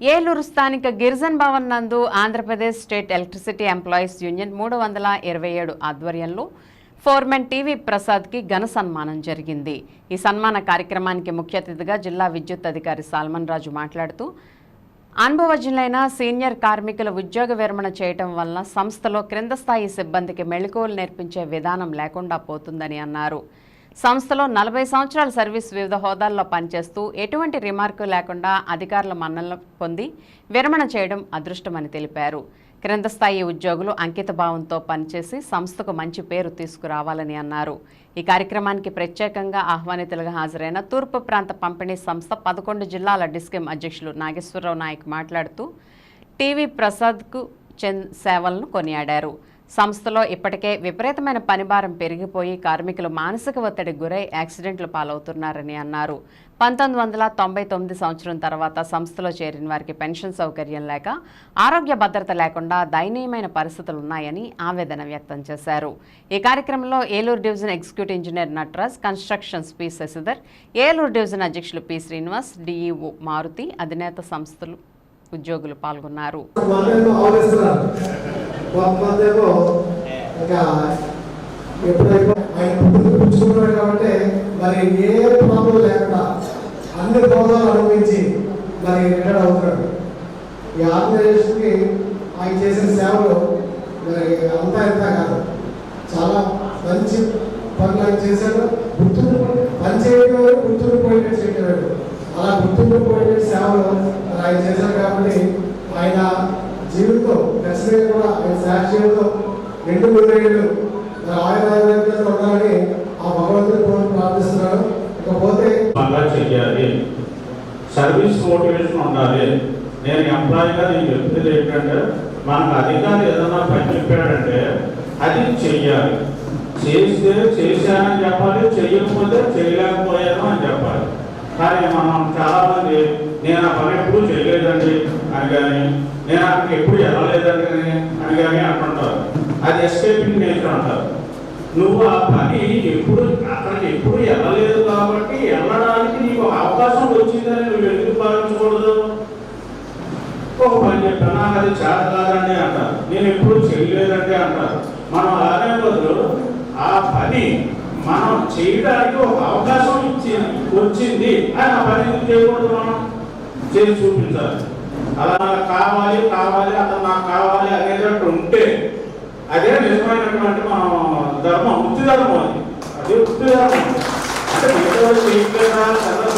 ఏలూరు స్థానిక గిరిజన్ భవన్ నందు Andhra Pradesh state electricity employees union మూడు వందల ఇరవై ఏడు ఆధ్వర్యంలో ఫోర్మెన్ టీవీ ప్రసాద్కి ఘన సన్మానం జరిగింది. ఈ సన్మాన కార్యక్రమానికి ముఖ్య అతిథిగా జిల్లా విద్యుత్ అధికారి సాల్మన్ రాజు మాట్లాడుతూ అనుభవజ్ఞులైన సీనియర్ కార్మికులు ఉద్యోగ విరమణ చేయటం వల్ల సంస్థలో క్రింద స్థాయి సిబ్బందికి మెళుకువలు నేర్పించే విధానం లేకుండా పోతుందని అన్నారు. సంస్థలో నలభై సంవత్సరాల సర్వీస్ వివిధ హోదాల్లో పనిచేస్తూ ఎటువంటి రిమార్కు లేకుండా అధికారుల మన్నలను పొంది విరమణ చేయడం అదృష్టమని తెలిపారు. క్రింద స్థాయి ఉద్యోగులు అంకిత భావంతో పనిచేసి సంస్థకు మంచి పేరు తీసుకురావాలని అన్నారు. ఈ కార్యక్రమానికి ప్రత్యేకంగా ఆహ్వానితులుగా హాజరైన తూర్పు ప్రాంత పంపిణీ సంస్థ పదకొండు జిల్లాల డిస్కిం అధ్యక్షులు నాగేశ్వరరావు నాయక్ మాట్లాడుతూ టీవీ ప్రసాద్కు చెన్ సేవలను కొనియాడారు. సంస్థలో ఇప్పటికే విపరీతమైన పనిభారం పెరిగిపోయి కార్మికులు మానసిక ఒత్తిడికి గురై యాక్సిడెంట్లు పాలవుతున్నారని అన్నారు. పంతొమ్మిది వందల తొంభై తొమ్మిది సంవత్సరం తర్వాత సంస్థలో చేరిన వారికి పెన్షన్ సౌకర్యం లేక ఆరోగ్య భద్రత లేకుండా దయనీయమైన పరిస్థితులు ఉన్నాయని ఆవేదన వ్యక్తం చేశారు. ఈ కార్యక్రమంలో Eluru division executive engineer Natraj constructions P Sasidhar Eluru division అధ్యక్షులు పి శ్రీనివాస్ డిఈఓ మారుతి అధినేత సంస్థలు ఉద్యోగులు పాల్గొన్నారు. ఆలోచిస్తున్నారు కొంతమందేమో ఇంకా ఎప్పుడైతే ఆయన పుట్టుకు పుచ్చుకున్నాడు కాబట్టి మరి ఏ ప్రాబ్లం లేకుండా అన్ని హోదాలు అనుభవించి మరి రిటైర్ అవుతున్నాడు. ఈ ఆర్గనైజేషన్కి ఆయన చేసిన సేవలు మరి అంతా ఇంత కాదు. చాలా మంచి పనులు ఆయన చేశాడు. గుర్తుండి పని చేయడం వరకు గుర్తుండిపోయేటట్టు చేయడం అలా గుర్తుండిపోయేటట్టు సేవలు మరి ఆయన చేశారు కాబట్టి ఆయన జీవితం ఖచ్చితంగా కూడా ఆయన సాక్ష్యంతో రెండు మూడేళ్ళు ఆయన ఆరోగ్యంతో ఉండాలని ఆ భగవంతుని కోరి ప్రార్థిస్తున్నాను. ఇకపోతే బాగా చెయ్యాలి. సర్వీస్ మోటివేషన్ ఉండాలి. నేను ఎంప్లాయీగా నేను చెప్తుంది ఏంటంటే మనకు అధికారి ఏదైనా పని చెప్పాడంటే అది చెయ్యాలి. చేస్తే చేశానని చెప్పాలి చెయ్యకపోతే చేయలేకపోయాను అని చెప్పాలి. కానీ మనం చాలామంది నేను ఆ పని ఎప్పుడు చేయలేదండి. అని కానీ నేను అక్కడికి ఎప్పుడు వెళ్ళలేదండి అని కానీ అంటుంటారు. అది ఎస్కేపింగ్ నేచర్ అంటారు. నువ్వు ఆ పని ఎప్పుడు అక్కడికి ఎప్పుడు వెళ్ళలేదు కాబట్టి వెళ్ళడానికి నీకు అవకాశం వచ్చిందని నువ్వు ఎందుకు భావించకూడదు? ఒక పని చెప్పాను? నాకు అది చేతకాదండి అంటారు. నేను ఎప్పుడు చేయలేదంటే అంటారు. మనం అలానే బదులు ఆ పని మనం చేయడానికి ఒక అవకాశం ఇచ్చింది వచ్చింది. అని ఆ పని చేయకూడదు మనం? చేసి చూపించాలి. అలా నాకు కావాలి కావాలి అతను నాకు కావాలి అనేటట్టు ఉంటే అదే నిజమైనటువంటి మనం ధర్మం వృత్తి ధర్మం అది. అది వృత్తి ధర్మం. అంటే